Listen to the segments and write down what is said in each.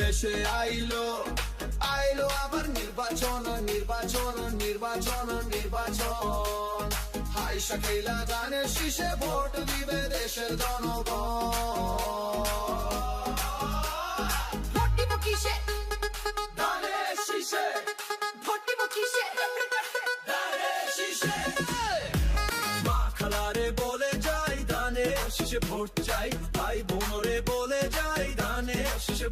দেশে আইলো। আইলো আবার নির্বাচন নির্বাচন নির্বাচন নির্বাচন। হাই শাকিলা গানের শীষে ভোট দিবে দেশের জনগণ। ভোট দিব কিসে? গানের শীষে। ভোট দিব কিসে? গানের শীষে। শীষে ভোট চাই। ভাই বোনরে বলে যাই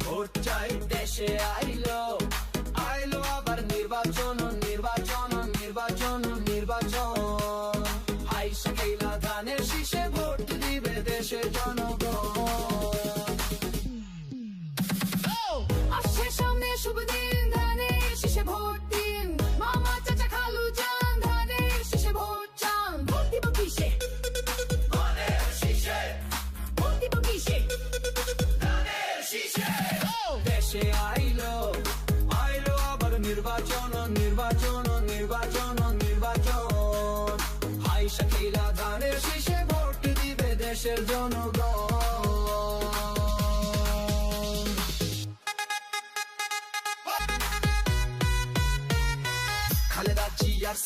ভোট চাই। দেশে আইলো আইলো আবার নির্বাচন নির্বাচন নির্বাচন নির্বাচন। ভোট দিবে দেশের জনগণ। আসছে সামনে শুভ নির্বাচন নির্বাচন নির্বাচন নির্বাচন। হাই শাকিলা ধানের শীষে ভোট দিবে দেশের জনগণ।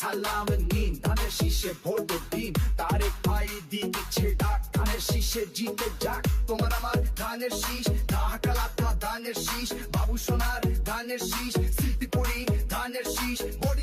সালাম নিন, ধানের শীষে ভোট দিন। তারেক ভাই দিয়ে দিচ্ছে ডাক, ধানের শীষে জিতে যাক। তোমার আমার ধানের শীষ, ঢাকা লাথা ধানের শীষ, বাবু সোনার ধানের শীষ স্মৃতিপুরি ধানের শীষ বরিশালে